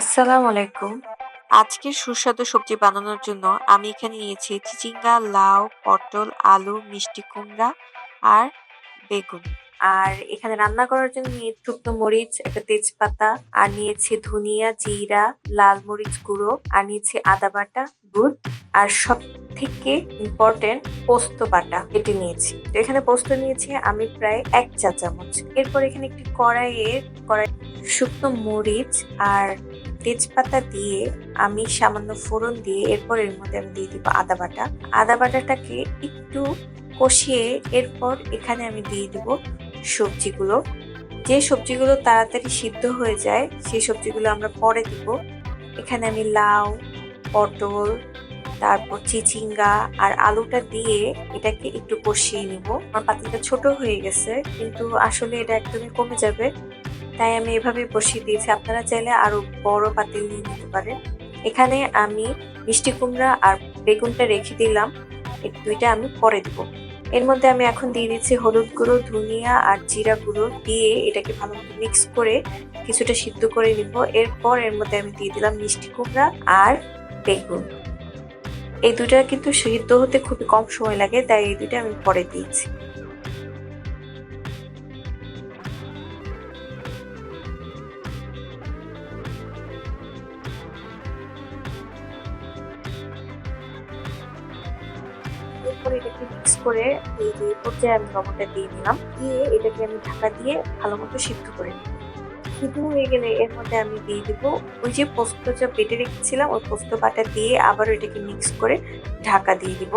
আসসালামু আলাইকুম। আজকে সুস্বাদু সবজি বানানোর জন্য আমি এখানে নিয়েছি চিচিঙ্গা, লাউ, পটল, আলু, মিষ্টি কুমড়া আর বেগুন। আর এখানে রান্না করার জন্য নিয়ে শুকনো মরিচ, একটা তেজপাতা, আর নিয়েছি ধনিয়া, জিরা, লাল মরিচ গুঁড়ো, আর নিয়েছি আদা বাটা দুধ আর সব থেকে ইম্পর্টেন্ট পোস্ত বাটা এটি নিয়েছি। তো এখানে পোস্ত নিয়েছি আমি প্রায় এক চা চামচ এরপর এখানে একটি কড়াইয়ে কড়াই শুকনো মরিচ আর তেজপাতা দিয়ে আমি সামান্য ফোড়ন দিয়ে এরপর এর মধ্যে আমি দিয়ে দিব আদা বাটা। আদা বাটাটাকে একটু কষিয়ে এরপর এখানে আমি দিয়ে দিব সবজিগুলো। যে সবজিগুলো তাড়াতাড়ি সিদ্ধ হয়ে যায়, সেই সবজিগুলো আমরা পরে দিব। এখানে আমি লাউ, পটল, তারপর চিচিঙ্গা আর আলুটা দিয়ে এটাকে একটু কষিয়ে নিব। আমার পাতিলটা ছোট হয়ে গেছে, কিন্তু আসলে এটা একদমই কমে যাবে। তাই আমি এভাবে বসিয়ে দিয়েছি। আপনারা চাইলে আরও বড় পাতিল নিয়ে নিতে পারেন। এখানে আমি মিষ্টি কুমড়া আর বেগুনটা রেখে দিলাম। এই দুইটা আমি পরে দিব। এর মধ্যে আমি এখন দিয়ে দিচ্ছি হলুদ গুঁড়ো, ধনিয়া আর জিরা গুঁড়ো দিয়ে এটাকে ভালোভাবে মিক্স করে কিছুটা সিদ্ধ করে নিব। এরপর এর মধ্যে আমি দিয়ে দিলাম মিষ্টি কুমড়া আর বেগুন। এই দুটা কিন্তু সিদ্ধ হতে খুবই কম সময় লাগে, তাই এই দুটা আমি পরে দিয়েছি। এরপর এটাকে মিক্স করে এই যে পর্যায়ে আমি লবণটা দিয়ে দিলাম। দিয়ে এটাকে আমি ঢাকা দিয়ে ভালো মতো সিদ্ধ করে নিব। সিদ্ধ হয়ে গেলে এর মধ্যে আমি দিয়ে দিব ওই যে পোস্ত যা বেটে রেখেছিলাম, ওই পোস্ত বাটা দিয়ে আবার এটাকে মিক্স করে ঢাকা দিয়ে দিব।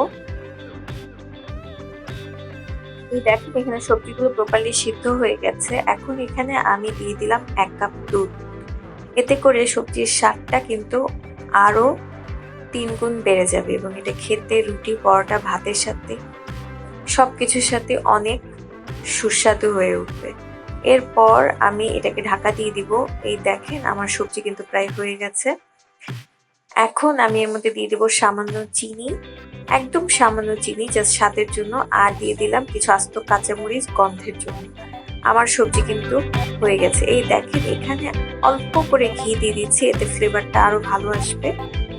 এই দেখেন এখানে সবজিগুলো প্রপারলি সিদ্ধ হয়ে গেছে। এখন এখানে আমি দিয়ে দিলাম এক কাপ দুধ। এতে করে সবজির স্বাদটা কিন্তু আরও তিন গুণ বেড়ে যাবে এবং এটা খেতে, রুটি, পরোটা, ভাতের সাথে সব কিছুর সাথে অনেক সুস্বাদু হয়ে উঠবে। এরপর আমি এটাকে ঢাকা দিয়ে দিব। এই দেখেন, আমার সবজি কিন্তু প্রায় হয়ে গেছে। এখন আমি এর মধ্যে দিয়ে দিব সামান্য চিনি, একদম সামান্য চিনি জাস্ট স্বাদের জন্য, আর দিয়ে দিলাম কিছু আস্ত কাঁচামরিচ গন্ধের জন্য। আমার সবজি কিন্তু হয়ে গেছে। এই দেখেন, এখানে অল্প করে ঘি দিয়ে দিচ্ছি, এতে ফ্লেভারটা আরও ভালো আসবে।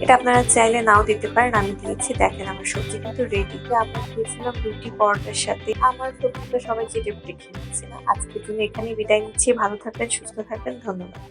এটা আপনারা চাইলে নাও দিতে পারেন, আমি দিয়েছি। দেখেন আমার সবজি কিন্তু রেডি আমরা খেয়েছিলাম রুটি পরোটার সাথে। আমার সবজিটা সবাই চেটে নিচ্ছে না আজকের জন্য এখানে বিদায় নিচ্ছি। ভালো থাকবেন, সুস্থ থাকবেন। ধন্যবাদ।